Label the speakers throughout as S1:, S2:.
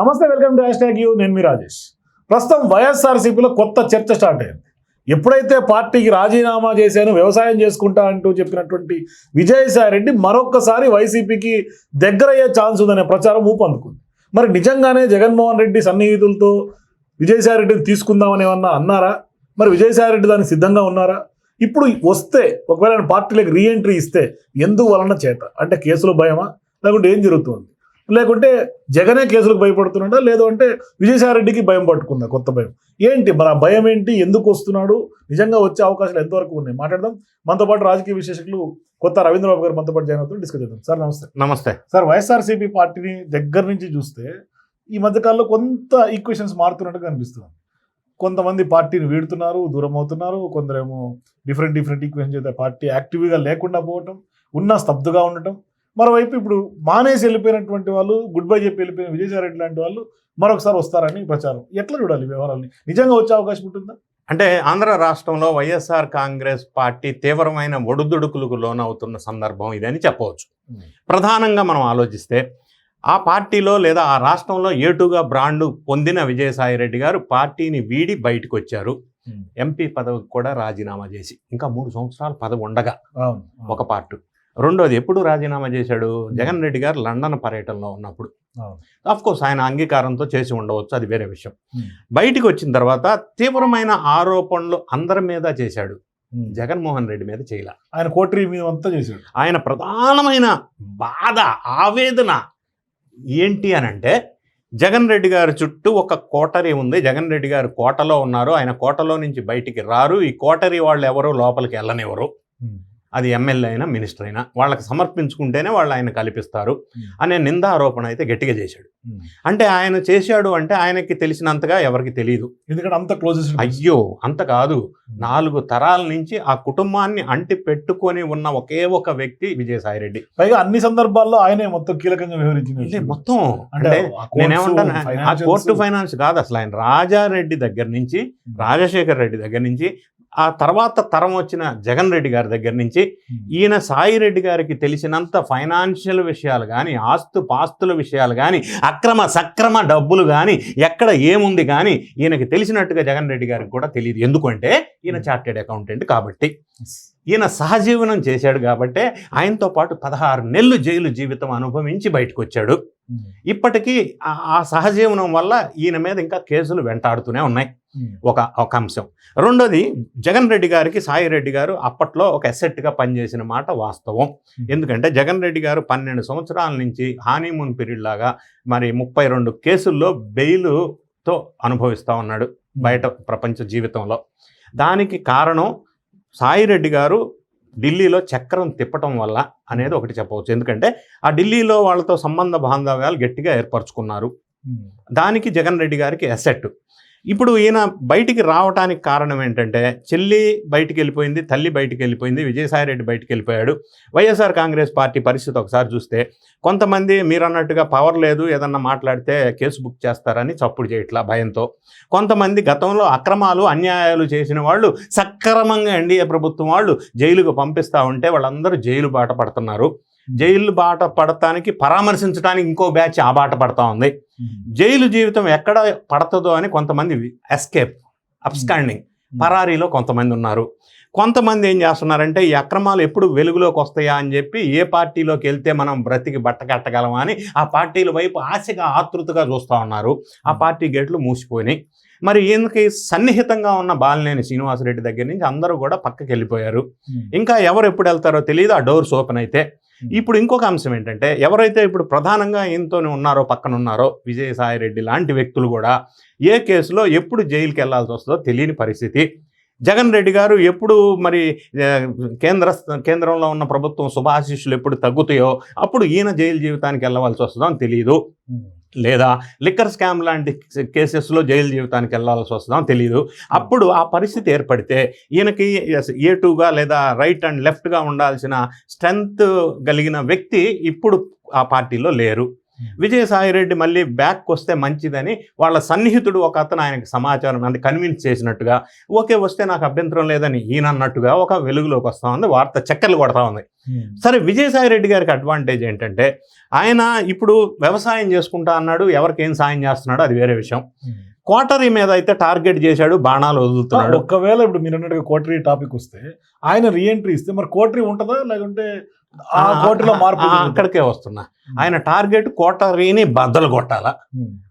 S1: నమస్తే welcome to hashtag U. నేను మీ రాజేష్. ప్రస్తుతం వైఎస్ఆర్సీపీలో కొత్త చర్చ స్టార్ట్ అయింది. ఎప్పుడైతే పార్టీకి రాజీనామా చేశాను వ్యవసాయం చేసుకుంటా అంటూ చెప్పినటువంటి విజయసాయి రెడ్డి మరొక్కసారి వైసీపీకి దగ్గరయ్యే ఛాన్స్ ఉందనే ప్రచారం ఊపందుకుంది. మరి నిజంగానే జగన్మోహన్ రెడ్డి సన్నిహితులతో విజయసాయి రెడ్డిని తీసుకుందామని ఏమన్నా అన్నారా? మరి విజయసాయి రెడ్డి దానికి సిద్ధంగా ఉన్నారా? ఇప్పుడు వస్తే ఒకవేళ పార్టీలకు రీఎంట్రీ ఇస్తే ఎందువలన చేత? అంటే కేసులు భయమా? లేకుంటే ఏం జరుగుతుంది? లేకుంటే జగనే కేసులకు భయపడుతున్నాడా? లేదు అంటే విజయసాయి రెడ్డికి భయం పట్టుకుందా? కొత్త భయం. ఏంటి? మరి ఆ భయం ఏంటి? ఎందుకు వస్తున్నాడు? నిజంగా వచ్చే అవకాశాలు ఎంతవరకు ఉన్నాయి? మాట్లాడదాం. మనతో పాటు రాజకీయ విశ్లేషకులు కొత్త రవీంద్రబాబు గారు మనతో పాటు జాయిన్ అవుతారు డిస్కస్ చేద్దాం. సార్ నమస్తే.
S2: నమస్తే.
S1: సార్ వైఎస్ఆర్సీపీ పార్టీని దగ్గర నుంచి చూస్తే ఈ మధ్యకాలంలో కొంత ఈక్వేషన్స్ మారుతున్నట్టుగా అనిపిస్తుంది కొంతమంది పార్టీని వీడుతున్నారు దూరం అవుతున్నారు. కొందరేమో డిఫరెంట్ డిఫరెంట్ ఈక్వేషన్స్ అయితే పార్టీ యాక్టివ్గా లేకుండా పోవటం ఉన్న స్తబ్దుగా ఉండటం. మరోవైపు ఇప్పుడు మానేసి వెళ్ళిపోయినటువంటి వాళ్ళు గుడ్ బై చెప్పి వెళ్ళిపోయిన విజయసాయి రెడ్డి లాంటి వాళ్ళు మరొకసారి వస్తారని ప్రచారం. ఎట్లా చూడాలి వ్యవహారాన్ని నిజంగా వచ్చే అవకాశం ఉంటుందా?
S2: అంటే ఆంధ్ర రాష్ట్రంలో వైఎస్ఆర్ కాంగ్రెస్ పార్టీ తీవ్రమైన ఒడుదుడుకులకు లోనవుతున్న సందర్భం ఇదని చెప్పవచ్చు. ప్రధానంగా మనం ఆలోచిస్తే ఆ పార్టీలో లేదా ఆ రాష్ట్రంలో ఏటుగా బ్రాండ్ పొందిన విజయసాయి రెడ్డి గారు పార్టీని వీడి బయటకు వచ్చారు. ఎంపీ పదవికి కూడా రాజీనామా చేసి ఇంకా మూడు సంవత్సరాల పదవి ఉండగా ఒక పార్టీ. రెండోది ఎప్పుడు రాజీనామా చేశాడు? జగన్ రెడ్డి గారు లండన్ పర్యటనలో ఉన్నప్పుడు. కోర్స్ ఆయన అంగీకారంతో చేసి ఉండవచ్చు అది వేరే విషయం. బయటికి వచ్చిన తర్వాత తీవ్రమైన ఆరోపణలు అందరి మీద చేశాడు. జగన్మోహన్ రెడ్డి మీద చేయలే.
S1: ఆయన కోటరీ మీద అంతా చేశాడు.
S2: ఆయన ప్రధానమైన బాధ ఆవేదన ఏంటి అని అంటే జగన్ రెడ్డి గారి చుట్టూ ఒక కోటరీ ఉంది. జగన్ రెడ్డి గారు కోటలో ఉన్నారు. ఆయన కోటలో నుంచి బయటికి రారు. ఈ కోటరీ వాళ్ళు ఎవరు? లోపలికి వెళ్ళనివ్వరు. అది ఎమ్మెల్యే అయినా మినిస్టర్ అయినా వాళ్ళకి సమర్పించుకుంటేనే వాళ్ళు ఆయన కల్పిస్తారు
S1: Hmm.
S2: అనే నిందారోపణ అయితే గట్టిగా చేశాడు.
S1: ఉమ్.
S2: అంటే ఆయన చేశాడు అంటే ఆయనకి తెలిసినంతగా ఎవరికి తెలియదు
S1: ఎందుకంటే అంత క్లోజెస్ట్
S2: అయ్యో అంత కాదు. నాలుగు తరాల నుంచి ఆ కుటుంబాన్ని అంటి పెట్టుకొని ఉన్న ఒకే ఒక వ్యక్తి విజయసాయిరెడ్డి.
S1: పైగా అన్ని సందర్భాల్లో ఆయనే మొత్తం కీలకంగా వ్యవహరించింది.
S2: మొత్తం.
S1: అంటే
S2: నేనేమంటాను ఆ కోర్టు ఫైనాన్స్ కాదు అసలు. ఆయన రాజారెడ్డి దగ్గర నుంచి రాజశేఖర్ రెడ్డి దగ్గర నుంచి ఆ తర్వాత తరం వచ్చిన జగన్ రెడ్డి గారి దగ్గర నుంచి
S1: ఉమ్.
S2: ఈయన సాయి రెడ్డి గారికి తెలిసినంత ఫైనాన్షియల్ విషయాలు కానీ ఆస్తు పాస్తుల విషయాలు కానీ అక్రమ సక్రమ డబ్బులు కానీ ఎక్కడ ఏముంది కానీ ఈయనకి తెలిసినట్టుగా జగన్ రెడ్డి గారికి కూడా తెలియదు ఎందుకంటే ఈయన చార్టెడ్ అకౌంటెంట్ కాబట్టి ఈయన సహజీవనం చేశాడు కాబట్టే ఆయనతో పాటు పదహారు నెలలు జైలు జీవితం అనుభవించి బయటకు వచ్చాడు. ఇప్పటికీ ఆ- సహజీవనం వల్ల ఈయన మీద ఇంకా కేసులు వెంటాడుతూనే ఉన్నాయి. ఒక ఒక అంశం. రెండోది జగన్ రెడ్డి గారికి సాయి రెడ్డి గారు అప్పట్లో ఒక అసెట్గా పనిచేసిన మాట వాస్తవం. ఎందుకంటే జగన్ రెడ్డి గారు పన్నెండు సంవత్సరాల నుంచి హానీమూన్ పీరియడ్ లాగా మరి ముప్పై రెండు కేసుల్లో బెయిలుతో అనుభవిస్తూ ఉన్నాడు బయట ప్రపంచ జీవితంలో. దానికి కారణం సాయి రెడ్డి గారు ఢిల్లీలో చక్రం తిప్పటం వల్ల అనేది ఒకటి చెప్పవచ్చు. ఎందుకంటే ఆ ఢిల్లీలో వాళ్ళతో సంబంధ బాంధవ్యాలు గట్టిగా ఏర్పరచుకున్నారు. దానికి జగన్ రెడ్డి గారికి అసెట్. ఇప్పుడు ఈయన బయటికి రావడానికి కారణం ఏంటంటే చెల్లి బయటికి వెళ్ళిపోయింది తల్లి బయటికి వెళ్ళిపోయింది విజయసాయి రెడ్డి బయటికి వెళ్ళిపోయాడు వైఎస్ఆర్ కాంగ్రెస్ పార్టీ పరిస్థితి ఒకసారి చూస్తే కొంతమంది మీరు అన్నట్టుగా పవర్ లేదు ఏదన్నా మాట్లాడితే కేసు బుక్ చేస్తారని చప్పుడు చేయట్లా భయంతో. కొంతమంది గతంలో అక్రమాలు అన్యాయాలు చేసిన వాళ్ళు సక్రమంగా ఎన్డీఏ ప్రభుత్వం వాళ్ళు జైలుకు పంపిస్తూ ఉంటే వాళ్ళందరూ జైలు బాట పడుతున్నారు. జైలు బాట పడటానికి పరామర్శించడానికి ఇంకో బ్యాచ్ ఆ బాట పడతా ఉంది. జైలు జీవితం ఎక్కడ పడుతుందో అని కొంతమంది ఎస్కేప్ అబ్స్కాండింగ్ పరారీలో కొంతమంది ఉన్నారు. కొంతమంది ఏం చేస్తున్నారంటే ఈ అక్రమాలు ఎప్పుడు వెలుగులోకి వస్తాయా అని చెప్పి ఏ పార్టీలోకి వెళ్తే మనం బ్రతికి బట్ట కట్టగలమా అని ఆ పార్టీల వైపు ఆశగా ఆతృతగా చూస్తూ ఉన్నారు. ఆ పార్టీ గేట్లు మూసిపోయినాయి. మరి ఈయనకి సన్నిహితంగా ఉన్న బాలినేని శ్రీనివాసరెడ్డి దగ్గర నుంచి అందరూ కూడా పక్కకి వెళ్ళిపోయారు. ఇంకా ఎవరు ఎప్పుడు వెళ్తారో తెలియదు ఆ డోర్స్ ఓపెన్ అయితే. ఇప్పుడు ఇంకొక అంశం ఏంటంటే ఎవరైతే ఇప్పుడు ప్రధానంగా ఈయనతోనే ఉన్నారో పక్కన ఉన్నారో విజయసాయి రెడ్డి లాంటి వ్యక్తులు కూడా ఏ కేసులో ఎప్పుడు జైలుకి వెళ్ళాల్సి వస్తుందో తెలియని పరిస్థితి. జగన్ రెడ్డి గారు ఎప్పుడు మరి కేంద్ర కేంద్రంలో ఉన్న ప్రభుత్వం శుభాశిష్యులు ఎప్పుడు తగ్గుతాయో అప్పుడు ఈయన జైలు జీవితానికి వెళ్ళవలసి వస్తుందో అని తెలియదు. లేదా లిక్కర్ స్కామ్ లాంటి కేసెస్లో జైలు జీవితానికి వెళ్ళాల్సి వస్తుందో తెలియదు అప్పుడు ఆ పరిస్థితి ఏర్పడితే ఈయనకి ఏ టూగా లేదా రైట్ అండ్ లెఫ్ట్గా ఉండాల్సిన స్ట్రెంగ్త్ కలిగిన వ్యక్తి ఇప్పుడు ఆ పార్టీలో లేరు. విజయసాయి రెడ్డి మళ్ళీ బ్యాక్ వస్తే మంచిదని వాళ్ళ సన్నిహితుడు ఒక అతను ఆయనకి సమాచారం అంటే కన్విన్స్ చేసినట్టుగా ఓకే వస్తే నాకు అభ్యంతరం లేదని ఈయన అన్నట్టుగా ఒక వెలుగులోకి వస్తా ఉంది వార్త చక్కర్లు కొడతా ఉంది. సరే విజయసాయి రెడ్డి గారికి అడ్వాంటేజ్ ఏంటంటే ఆయన ఇప్పుడు వ్యవసాయం చేసుకుంటా అన్నాడు ఎవరికి ఏం సాయం చేస్తున్నాడో అది వేరే విషయం. కోటరీ మీద అయితే టార్గెట్ చేశాడు బాణాలు వదులుతున్నాడు
S1: ఒకవేళ ఇప్పుడు మీరు అన్నట్టుగా కోటరీ టాపిక్ వస్తే ఆయన రీఎంట్రీ ఇస్తే మరి కోటరీ ఉంటుందా లేకుంటే ఆ కోటరీలో మార్పు?
S2: అక్కడికే వస్తున్నా ఆయన టార్గెట్ కోటరీని బద్దలు కొట్టాల.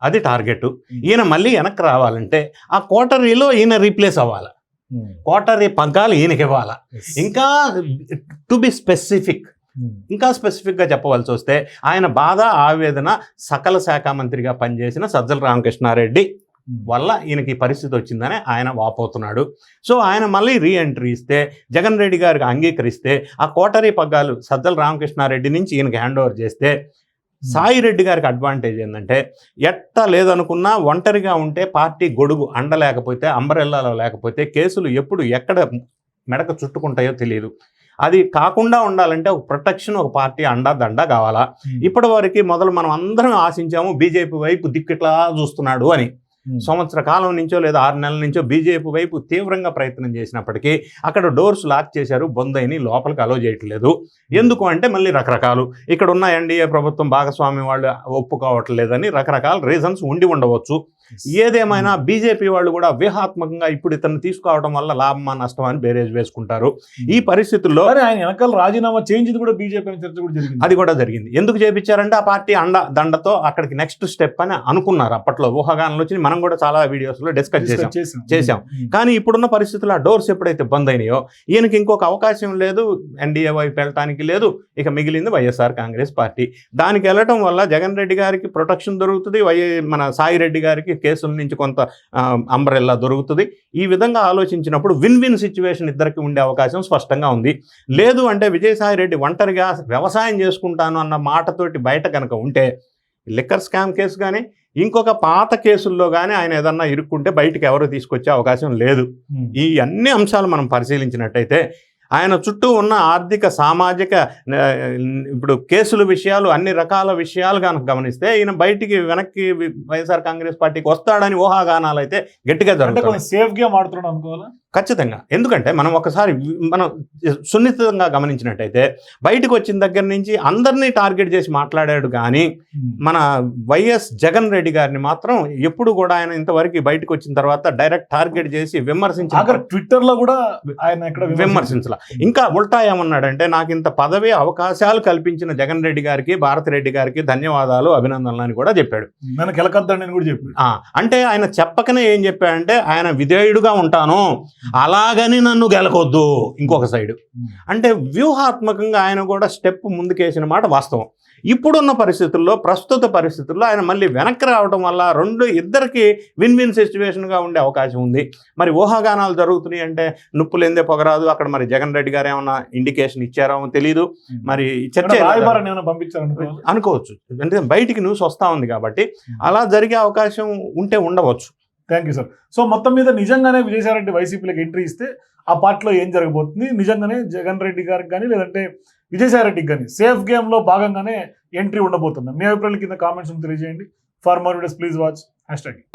S2: అది టార్గెట్ ఈయన మళ్ళీ వెనక్కి రావాలంటే ఆ కోటరీలో ఈయన రీప్లేస్ అవ్వాలి. కోటరీ పగ్గాలు ఈయనకి ఇవ్వాలా. ఇంకా టు బి స్పెసిఫిక్. ఇంకా స్పెసిఫిక్గా చెప్పవలసి వస్తే ఆయన బాధ ఆవేదన సకల శాఖ మంత్రిగా పనిచేసిన సజ్జల రామకృష్ణారెడ్డి. వల్ల ఈయనకి పరిస్థితి వచ్చిందని ఆయన వాపోతున్నాడు సో ఆయన మళ్ళీ రీ ఎంట్రీ ఇస్తే జగన్ రెడ్డి గారికి అంగీకరిస్తే ఆ కోటరీ పగ్గాలు సజ్జల రామకృష్ణారెడ్డి నుంచి ఈయనకి హ్యాండ్ ఓవర్ చేస్తే సాయి రెడ్డి గారికి అడ్వాంటేజ్ ఏంటంటే ఎట్ట లేదనుకున్నా ఒంటరిగా ఉంటే పార్టీ గొడుగు అండలేకపోతే అంబరెల్లాలో లేకపోతే కేసులు ఎప్పుడు ఎక్కడ మెడక చుట్టుకుంటాయో తెలియదు అది కాకుండా ఉండాలంటే ఒక ప్రొటెక్షన్ ఒక పార్టీ అండా దండ కావాలా. ఇప్పటి వరకు మొదలు మనం అందరం ఆశించాము బీజేపీ వైపు దిక్కిట్లా చూస్తున్నాడు అని. సంవత్సర కాలం నుంచో లేదా ఆరు నెలల నుంచో బీజేపీ వైపు తీవ్రంగా ప్రయత్నం చేసినప్పటికీ అక్కడ డోర్స్ లాక్ చేశారు బొందైని లోపలికి అలో చేయట్లేదు. ఎందుకు అంటే మళ్ళీ రకరకాలు. ఇక్కడ ఉన్న ఎన్డీఏ ప్రభుత్వం భాగస్వామి వాళ్ళు ఒప్పుకోవట్లేదని రకరకాల రీజన్స్ ఉండి ఉండవచ్చు. ఏదేమైనా బీజేపీ వాళ్ళు కూడా వ్యూహాత్మకంగా ఇప్పుడు ఇతను తీసుకోవడం వల్ల లాభమా నష్టమా అని బేరేజ్ వేసుకుంటారు. ఈ పరిస్థితుల్లో
S1: ఆయన వెనకాల రాజీనామా చేయించింది కూడా బీజేపీ చర్చ కూడా జరిగింది.
S2: అది కూడా జరిగింది. ఎందుకు చేపించారంటే ఆ పార్టీ అండ దండతో అక్కడికి నెక్స్ట్ స్టెప్ అని అనుకున్నారు. అప్పట్లో ఊహాగానాలు వచ్చి మనం కూడా చాలా వీడియోస్లో డిస్కస్ చేసాం
S1: చేసాం.
S2: కానీ ఇప్పుడున్న పరిస్థితుల్లో ఆ డోర్స్ ఎప్పుడైతే బంద్ అయినాయో ఈయనకి ఇంకొక అవకాశం లేదు ఎన్డీఏ వైపు వెళ్ళటానికి లేదు ఇక మిగిలింది వైఎస్ఆర్ కాంగ్రెస్ పార్టీ. దానికి వెళ్ళటం వల్ల జగన్ రెడ్డి గారికి ప్రొటెక్షన్ దొరుకుతుంది వై మన సాయి రెడ్డి గారికి కేసుల నుంచి కొంత అంబరెల్లా దొరుకుతుంది. ఈ విధంగా ఆలోచించినప్పుడు విన్ విన్ సిచ్యువేషన్ ఇద్దరికి ఉండే అవకాశం స్పష్టంగా ఉంది. లేదు అంటే విజయసాయి రెడ్డి ఒంటరిగా వ్యవసాయం చేసుకుంటాను అన్న మాటతోటి బయట కనుక ఉంటే లిక్కర్ స్కామ్ కేసు కానీ ఇంకొక పాత కేసుల్లో కానీ ఆయన ఏదన్నా ఇరుక్కుంటే బయటికి ఎవరు తీసుకొచ్చే అవకాశం లేదు. ఈ అన్ని అంశాలు మనం పరిశీలించినట్టయితే ఆయన చుట్టూ ఉన్న ఆర్థిక సామాజిక ఇప్పుడు కేసుల విషయాలు అన్ని రకాల విషయాలు కనుక గమనిస్తే ఈయన బయటికి వెనక్కి వైఎస్ఆర్ కాంగ్రెస్ పార్టీకి వస్తాడని ఊహాగానాలు అయితే గట్టిగా
S1: అంటే
S2: జరుగుతాయి
S1: కొంచెం సేఫ్ గేమ్ ఆడుతున్నాడు అనుకోవాలా?
S2: ఖచ్చితంగా. ఎందుకంటే మనం ఒకసారి మనం సున్నితంగా గమనించినట్టయితే బయటకు వచ్చిన దగ్గర నుంచి అందరినీ టార్గెట్ చేసి మాట్లాడాడు కానీ. మన వైఎస్ జగన్ రెడ్డి గారిని మాత్రం ఎప్పుడు కూడా ఆయన ఇంతవరకు బయటకు వచ్చిన తర్వాత డైరెక్ట్ టార్గెట్ చేసి విమర్శించిన
S1: ఆఖరి ట్విట్టర్లో కూడా ఆయన
S2: విమర్శించాల. ఇంకా ఉల్టా ఏమన్నాడంటే నాకు ఇంత పదవి అవకాశాలు కల్పించిన జగన్ రెడ్డి గారికి భారతి రెడ్డి గారికి ధన్యవాదాలు అభినందనలు అని కూడా చెప్పాడు.
S1: అని కూడా చెప్పాడు.
S2: అంటే ఆయన చెప్పకనే ఏం చెప్పాడంటే ఆయన విధేయుడుగా ఉంటాను అలాగని నన్ను గెలకొద్దు ఇంకొక సైడ్. అంటే వ్యూహాత్మకంగా ఆయన కూడా స్టెప్ ముందుకేసిన మాట వాస్తవం. ఇప్పుడున్న పరిస్థితుల్లో ప్రస్తుత పరిస్థితుల్లో ఆయన మళ్ళీ వెనక్కి రావడం వల్ల రెండు ఇద్దరికి విన్ విన్ సిచ్యువేషన్గా ఉండే అవకాశం ఉంది. మరి ఊహాగానాలు జరుగుతున్నాయి అంటే నుప్పులేందే పొగరాదు. అక్కడ మరి జగన్ రెడ్డి గారు ఏమన్నా ఇండికేషన్ ఇచ్చారో తెలియదు మరి చర్చ
S1: ఏమైనా
S2: అనుకోవచ్చు? అంటే బయటికి న్యూస్ వస్తూ ఉంది కాబట్టి అలా జరిగే అవకాశం ఉంటే ఉండవచ్చు.
S1: థ్యాంక్ యూ సార్ సో మొత్తం మీద నిజంగానే విజయసాయిరెడ్డి వైసీపీలకు ఎంట్రీ ఇస్తే ఆ పార్టీలో ఏం జరగబోతుంది? నిజంగానే జగన్ రెడ్డి గారికి కానీ లేదంటే విజయసాయిరెడ్డికి కానీ సేఫ్ గేమ్లో భాగంగానే ఎంట్రీ ఉండబోతుంది. మీ అభిప్రాయాల కింద కామెంట్స్ తెలియజేయండి. For more videos please watch hashtag